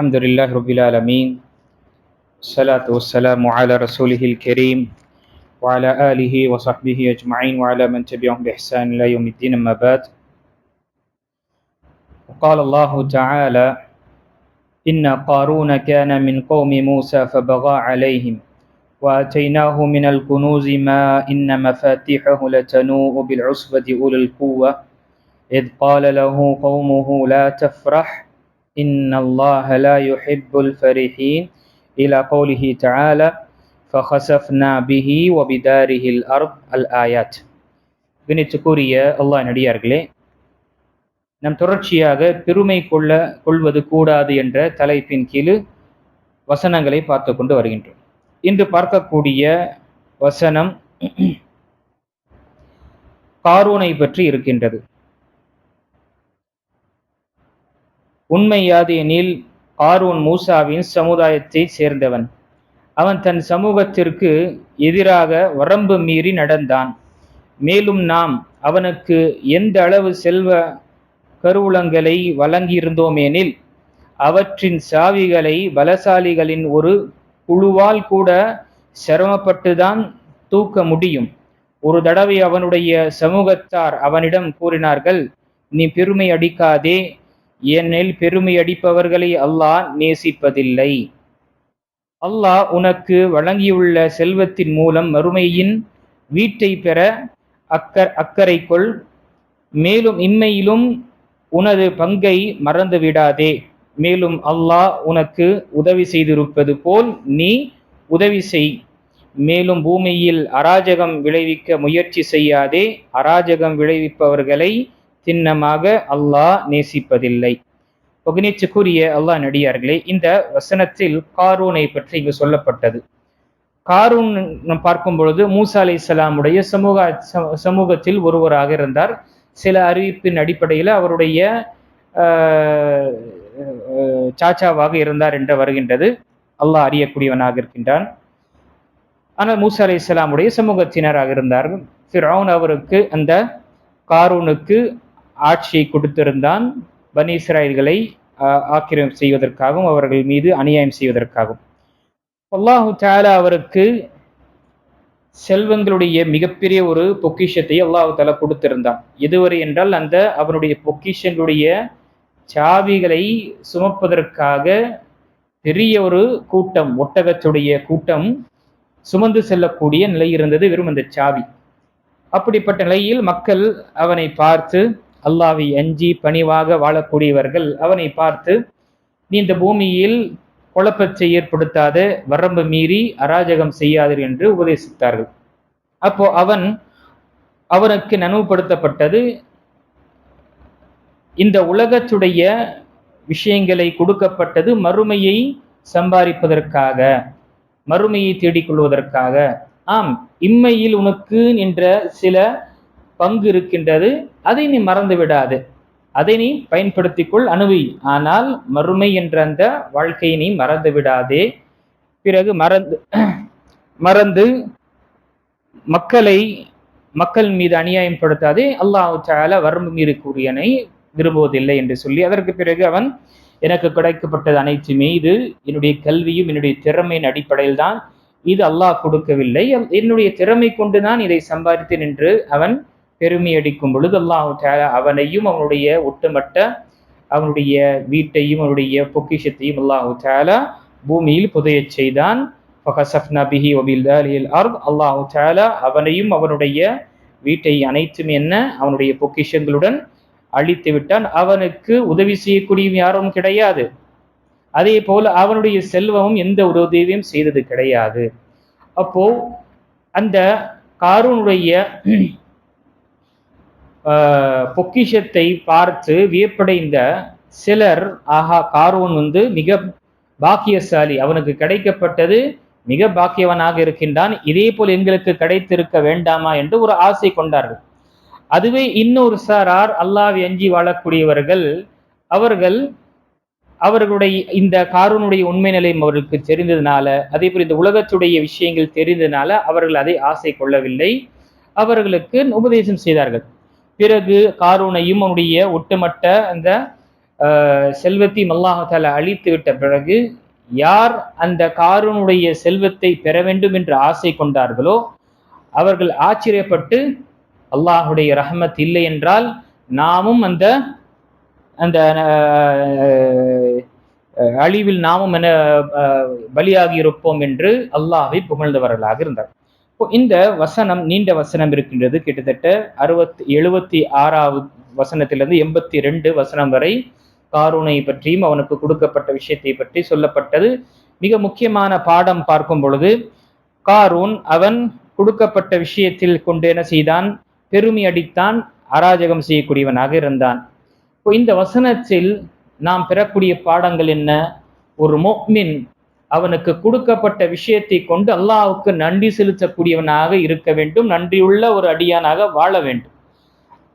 الحمد لله رب العالمين الصلاة والسلام على رسوله الكريم وعلى آله وصحبه أجمعين وعلى من تبعهم بإحسان إلى يوم الدين أما بعد. وقال الله تعالى إن قارون كان من قوم موسى فبغى عليهم وآتيناه من الكنوز ما إن مفاتيحه لتنوء بالعصبة أولي القوة إذ قال له قومه لا تفرح ۖ إن الله لا يحب الفرحين إلى قوله تعالى فخسفنا به وبداره الأرض الآيات கணித்துக்குரிய அல்லாஹ் நடிகார்களே நம் தொடர்ச்சியாக பெருமை கொள்ள கொள்வது கூடாது என்ற தலைப்பின் கீழ் வசனங்களை பார்த்து கொண்டு வருகின்றோம் இன்று பார்க்கக்கூடிய வசனம் காரூனை பற்றி இருக்கின்றது உண்மை யாது எனில் ஆர்வன் மூசாவின் சமுதாயத்தை சேர்ந்தவன். அவன் தன் சமூகத்திற்கு எதிராக வரம்பு மீறி நடந்தான். மேலும் நாம் அவனுக்கு எந்த அளவு செல்வ கருவூலங்களை வழங்கியிருந்தோமேனில் அவற்றின் சாவிகளை பலசாலிகளின் ஒரு குழுவால் கூட சிரமப்பட்டுதான் தூக்க முடியும். ஒரு தடவை அவனுடைய சமூகத்தார் அவனிடம் கூறினார்கள் நீ பெருமை அடிக்காதே ஏனெனில் பெருமை அடிப்பவர்களை அல்லாஹ் நேசிப்பதில்லை. அல்லாஹ் உனக்கு வழங்கியுள்ள செல்வத்தின் மூலம் மறுமையின் வீட்டை பெற அக்கர் அக்கறை கொள். மேலும் இம்மையிலும் உனது பங்கை மறந்து விடாதே. மேலும் அல்லாஹ் உனக்கு உதவி செய்திருப்பது போல் நீ உதவி செய். மேலும் பூமியில் அராஜகம் விளைவிக்க முயற்சி செய்யாதே. அராஜகம் விளைவிப்பவர்களை சின்னமாக அல்லாஹ் நேசிப்பதில்லை. ஒகினிச்சுக்குரிய அல்லாஹ் நடிகார்களே இந்த வசனத்தில் காரூனை பற்றி இங்கு சொல்லப்பட்டது. காரூன் பார்க்கும் பொழுது மூசா அலை இஸ்லாமுடைய சமூக சமூகத்தில் ஒருவராக இருந்தார். சில அறிவிப்பின் அடிப்படையில் அவருடைய சாச்சாவாக இருந்தார் என்று வருகின்றது. அல்லாஹ் அறியக்கூடியவனாக இருக்கின்றான். ஆனால் மூசா அலை இஸ்லாமுடைய சமூகத்தினராக இருந்தார்கள். ஃபிரௌன் அவருக்கு அந்த காரூனுக்கு ஆட்சியை கொடுத்திருந்தான் பனி இஸ்ராயல்களை ஆக்கிரமிப்பு செய்வதற்காகவும் அவர்கள் மீது அநியாயம் செய்வதற்காகவும். அல்லாஹு தாலா அவருக்கு செல்வங்களுடைய மிகப்பெரிய ஒரு பொக்கிஷத்தை அல்லாஹு தாலா கொடுத்திருந்தான். எதுவரை என்றால் அந்த அவனுடைய பொக்கிஷங்களுடைய சாவிகளை சுமப்பதற்காக பெரிய ஒரு கூட்டம் ஒட்டகத்துடைய கூட்டம் சுமந்து செல்லக்கூடிய நிலை இருந்தது வெறும் அந்த சாவி. அப்படிப்பட்ட நிலையில் மக்கள் அவனை பார்த்து அல்லாவை அஞ்சி பணிவாக வாழக்கூடியவர்கள் அவனை பார்த்து நீ இந்த பூமியில் குழப்பத்தை ஏற்படுத்தாத வரம்பு மீறி அராஜகம் செய்யாதீர் என்று உபதேசித்தார்கள். அப்போ அவன் அவனுக்கு நனவுபடுத்தப்பட்டது இந்த உலகத்துடைய விஷயங்களை கொடுக்கப்பட்டது மறுமையை சம்பாதிப்பதற்காக மறுமையை தேடிக்கொள்வதற்காக. ஆம் இம்மையில் உனக்கு என்ற சில பங்கு இருக்கின்றது. அதை நீ மறந்து விடாது. அதை நீ பயன்படுத்திக்கொள் அணுவி. ஆனால் மறுமை என்ற அந்த வாழ்க்கையை நீ மறந்து விடாதே. பிறகு மறந்து மறந்து மக்களை மக்கள் மீது அநியாயம் படுத்தாதே. அல்லாஹு சால வரம்பு மீறி கூறியனை விரும்புவதில்லை என்று சொல்லி அதற்கு பிறகு அவன் எனக்கு கிடைக்கப்பட்டது அனைத்துமே இது. என்னுடைய கல்வியும் என்னுடைய திறமையின் அடிப்படையில் தான். இது அல்லாஹ் கொடுக்கவில்லை. என்னுடைய திறமை கொண்டு நான் இதை சம்பாதித்தேன் என்று அவன் பெருமையடிக்கும் பொழுது அல்லாஹு அவனையும் அவனுடைய ஒட்டுமட்ட அவனுடைய வீட்டையும் அவனுடைய பொக்கிஷத்தையும் அல்லாஹு தாலா பூமியில் புதையச் செய்தான். அல்லாஹு தாலா அவனையும் அவனுடைய வீட்டை அனைத்தும் என்ன? அவனுடைய பொக்கிஷங்களுடன் அழித்து விட்டான். அவனுக்கு உதவி செய்யக்கூடிய யாரும் கிடையாது. அதே போல அவனுடைய செல்வமும் எந்த ஒரு உதவியும் செய்தது கிடையாது. அப்போ அந்த காரூனுடைய பொக்கிஷத்தை பார்த்து வியப்படைந்த சிலர் ஆஹா காரூன் வந்து மிக பாக்கியசாலி அவனுக்கு கிடைக்கப்பட்டது மிக பாக்கியவனாக இருக்கின்றான் இதே போல் எங்களுக்கு கிடைத்திருக்க வேண்டாமா என்று ஒரு ஆசை கொண்டார்கள். அதுவே இன்னொரு சாரார் அல்லாவை அஞ்சி வாழக்கூடியவர்கள் அவர்கள் அவர்களுடைய இந்த காரூனுடைய உண்மை நிலையம் அவர்களுக்கு தெரிந்ததுனால அதே போல் இந்த உலகத்துடைய விஷயங்கள் தெரிந்ததுனால அவர்கள் அதை ஆசை கொள்ளவில்லை. அவர்களுக்கு உபதேசம் செய்தார்கள். பிறகு காரூனையும் அவனுடைய ஒட்டுமட்ட அந்த செல்வத்தையும் அல்லாஹால அழித்து விட்ட பிறகு யார் அந்த காரூனுடைய செல்வத்தை பெற வேண்டும் என்று ஆசை கொண்டார்களோ அவர்கள் ஆச்சரியப்பட்டு அல்லாஹுடைய ரஹமத் இல்லை என்றால் நாமும் அந்த அந்த அழிவில் நாமும் என பலியாகி இருப்போம் என்று அல்லாஹை புகழ்ந்தவர்களாக இருந்தார் இந்த வசனம் நீண்ட வசனம் இருக்கின்றது. கிட்டத்தட்ட அறுபத்தி எழுபத்தி ஆறாவது வசனத்திலிருந்து எண்பத்தி ரெண்டு வசனம் வரை காரூனை பற்றியும் அவனுக்கு கொடுக்கப்பட்ட விஷயத்தை பற்றி சொல்லப்பட்டது. மிக முக்கியமான பாடம் பார்க்கும் பொழுது காரூன் அவன் கொடுக்கப்பட்ட விஷயத்தில் கொண்டு என்ன செய்தான்? பெருமை அடித்தான் அராஜகம் செய்யக்கூடியவனாக இருந்தான். இப்போ இந்த வசனத்தில் நாம் பெறக்கூடிய பாடங்கள் என்ன? ஒரு மொக்மின் அவனுக்கு கொடுக்கப்பட்ட விஷயத்தை கொண்டு அல்லாவுக்கு நன்றி செலுத்தக்கூடியவனாக இருக்க வேண்டும். நன்றியுள்ள ஒரு அடியானாக வாழ வேண்டும்.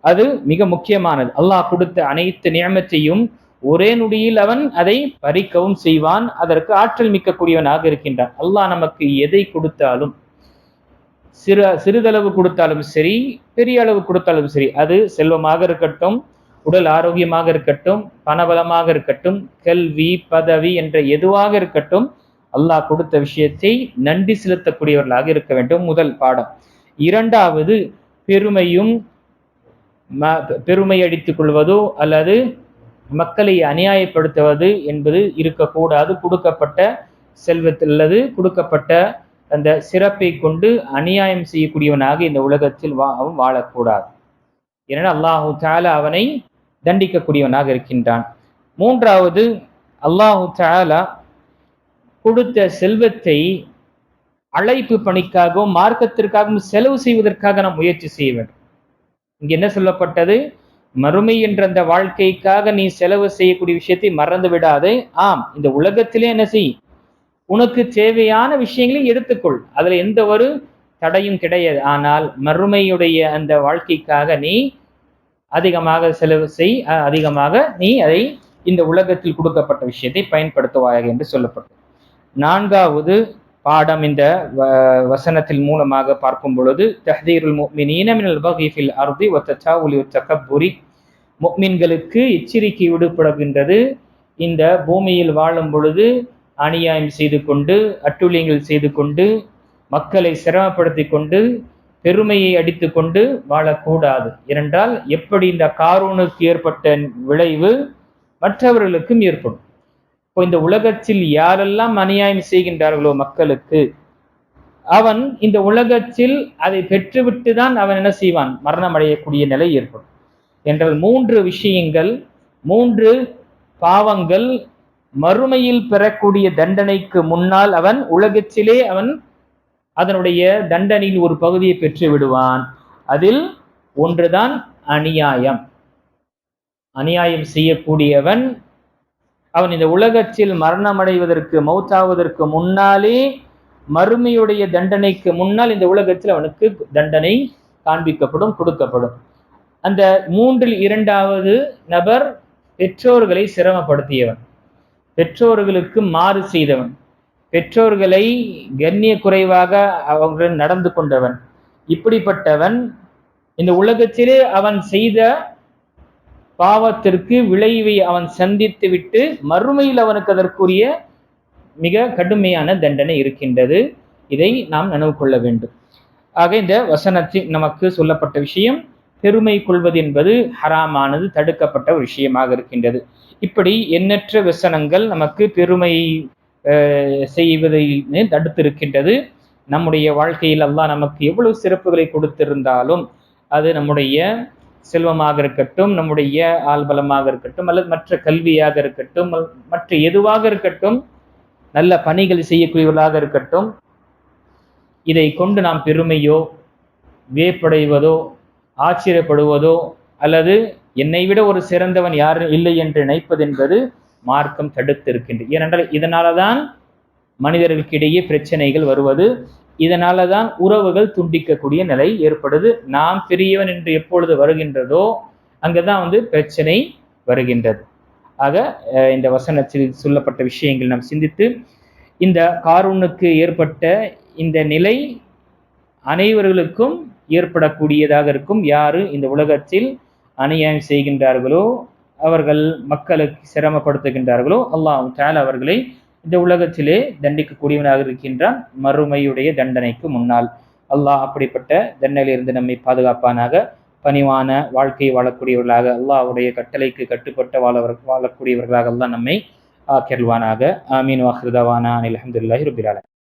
அது மிக முக்கியமானது. அல்லாஹ் கொடுத்த அனைத்து நியமத்தையும் ஒரே நொடியில் அவன் அதை பறிக்கவும் செய்வான். அதற்கு ஆற்றல் மிக்கக்கூடியவனாக இருக்கின்றான். அல்லாஹ் நமக்கு எதை கொடுத்தாலும் சிறு சிறிதளவு கொடுத்தாலும் சரி பெரிய அளவு கொடுத்தாலும் சரி அது செல்வமாக இருக்கட்டும் உடல் ஆரோக்கியமாக இருக்கட்டும் பணபலமாக இருக்கட்டும் கல்வி பதவி என்ற எதுவாக இருக்கட்டும் அல்லாஹ் கொடுத்த விஷயத்தை நன்றி செலுத்தக்கூடியவர்களாக இருக்க வேண்டும். முதல் பாடம். இரண்டாவது பெருமையும் பெருமை அடித்துக் கொள்வதோ அல்லது மக்களை அநியாயப்படுத்துவது என்பது இருக்கக்கூடாது. கொடுக்கப்பட்ட செல்வத்தில் அல்லது கொடுக்கப்பட்ட அந்த சிறப்பை கொண்டு அநியாயம் செய்யக்கூடியவனாக இந்த உலகத்தில் வா அவன் வாழக்கூடாது. ஏன்னா அல்லாஹு தாலா அவனை தண்டிக்கக்கூடியவனாக இருக்கின்றான். மூன்றாவது அல்லாஹு தாலா கொடுத்த செல்வத்தை அழைப்பு பணிக்காகவும் மார்க்கத்திற்காகவும் செலவு செய்வதற்காக நாம் முயற்சி செய்ய வேண்டும். இங்க என்ன சொல்லப்பட்டது? மறுமை என்ற அந்த வாழ்க்கைக்காக நீ செலவு செய்யக்கூடிய விஷயத்தை மறந்து விடாதே. ஆம் இந்த உலகத்திலே என்ன செய்? உனக்கு தேவையான விஷயங்களை எடுத்துக்கொள். அதுல எந்த ஒரு தடையும் கிடையாது. ஆனால் மறுமையுடைய அந்த வாழ்க்கைக்காக நீ அதிகமாக செலவு செய் அதிகமாக நீ அதை இந்த உலகத்தில் கொடுக்கப்பட்ட விஷயத்தை பயன்படுத்துவாயாக என்று சொல்லப்பட்டது. நான்காவது பாடம் இந்த வ- வசனத்தில் மூலமாக பார்க்கும் பொழுது தஹதீருல் முஃமினீன மினல் பகி ஒத்தச்சா அர்தி வ தசாவுலி எச்சரிக்கை விடுபடுகின்றது. இந்த பூமியில் வாழும் பொழுது அநியாயம் செய்து கொண்டு அட்டுழியங்கள் செய்து கொண்டு மக்களை சிரமப்படுத்தி கொண்டு பெருமையை அடித்து கொண்டு வாழக்கூடாது. ஏனென்றால் எப்படி இந்த காரூனுக்கு ஏற்பட்ட விளைவு மற்றவர்களுக்கும் ஏற்படும். இப்போ இந்த உலகத்தில் யாரெல்லாம் அநியாயம் செய்கின்றார்களோ மக்களுக்கு அவன் இந்த உலகத்தில் அதை பெற்றுவிட்டு தான் அவன் என்ன செய்வான்? மரணம் அடையக்கூடிய நிலை ஏற்படும். என்றால் மூன்று விஷயங்கள் மூன்று பாவங்கள் மறுமையில் பெறக்கூடிய தண்டனைக்கு முன்னால் அவன் உலகத்திலே அவன் அதனுடைய தண்டனையின் ஒரு பகுதியை பெற்று விடுவான். அதில் ஒன்றுதான் அநியாயம். அநியாயம் செய்யக்கூடியவன் அவன் இந்த உலகத்தில் மரணமடைவதற்கு மௌத்தாவதற்கு முன்னாலே மறுமையுடைய தண்டனைக்கு முன்னால் இந்த உலகத்தில் அவனுக்கு தண்டனை காண்பிக்கப்படும் கொடுக்கப்படும். அந்த மூன்றில் இரண்டாவது நபர் பெற்றோர்களை சிரமப்படுத்தியவன். பெற்றோர்களுக்கு மாறு செய்தவன். பெற்றோர்களை கண்ணிய குறைவாக அவர்கள் நடந்து கொண்டவன். இப்படிப்பட்டவன் இந்த உலகத்திலே அவன் செய்த பாவத்திற்கு விளைவை அவன் சந்தித்து விட்டு மறுமையில் அவனுக்கு அதற்குரிய மிக கடுமையான தண்டனை இருக்கின்றது. இதை நாம் நினைவு கொள்ள வேண்டும். ஆக இந்த வசனத்தில் நமக்கு சொல்லப்பட்ட விஷயம் பெருமை கொள்வது என்பது ஹராமானது தடுக்கப்பட்ட ஒரு விஷயமாக இருக்கின்றது. இப்படி எண்ணற்ற வசனங்கள் நமக்கு பெருமை செய்வதை தடுத்திருக்கின்றது. நம்முடைய வாழ்க்கையில் அல்லாஹ் நமக்கு எவ்வளவு சிறப்புகளை கொடுத்திருந்தாலும் அது நம்முடைய செல்வமாக இருக்கட்டும் நம்முடைய ஆள்பலமாக இருக்கட்டும் அல்லது மற்ற கல்வியாக இருக்கட்டும் மற்ற எதுவாக இருக்கட்டும் நல்ல பணிகள் செய்யக்கூடியவர்களாக இருக்கட்டும் இதை கொண்டு நாம் பெருமையோ வியப்படைவதோ ஆச்சரியப்படுவதோ அல்லது என்னை விட ஒரு சிறந்தவன் யாரும் இல்லை என்று நினைப்பது என்பது மார்க்கம் தடுத்திருக்கின்றது. ஏனென்றால் இதனால தான் மனிதர்களுக்கிடையே பிரச்சனைகள் வருவது இதனால தான் உறவுகள் துண்டிக்கக்கூடிய நிலை ஏற்படுது. நாம் பெரியவன் என்று எப்பொழுது வருகின்றதோ அங்கதான் வந்து பிரச்சனை வருகின்றது. ஆக இந்த வசனத்தில் சொல்லப்பட்ட விஷயங்கள் நாம் சிந்தித்து இந்த காரூனுக்கு ஏற்பட்ட இந்த நிலை அனைவர்களுக்கும் ஏற்படக்கூடியதாக இருக்கும். யாரு இந்த உலகத்தில் அநியாயம் செய்கின்றார்களோ அவர்கள் மக்களுக்கு சிரமப்படுத்துகின்றார்களோ அல்லாஹ் அவர்களை இந்த உலகத்திலே தண்டிக்கக்கூடியவனாக இருக்கின்றான். மறுமையுடைய தண்டனைக்கு முன்னால் அல்லாஹ் அப்படிப்பட்ட தண்டனையிலிருந்து நம்மை பாதுகாப்பானாக பணிவான வாழ்க்கையை வாழக்கூடியவர்களாக அல்லாஹ்வுடைய கட்டளைக்கு கட்டுப்பட்ட வாழவர் வாழக்கூடியவர்களாக அல்லாஹ் நம்மை ஆக்கியல்வானாக ஆமீன். வாஹிருதாவானா அனில் அஹமதுல்லாஹி ரபிலால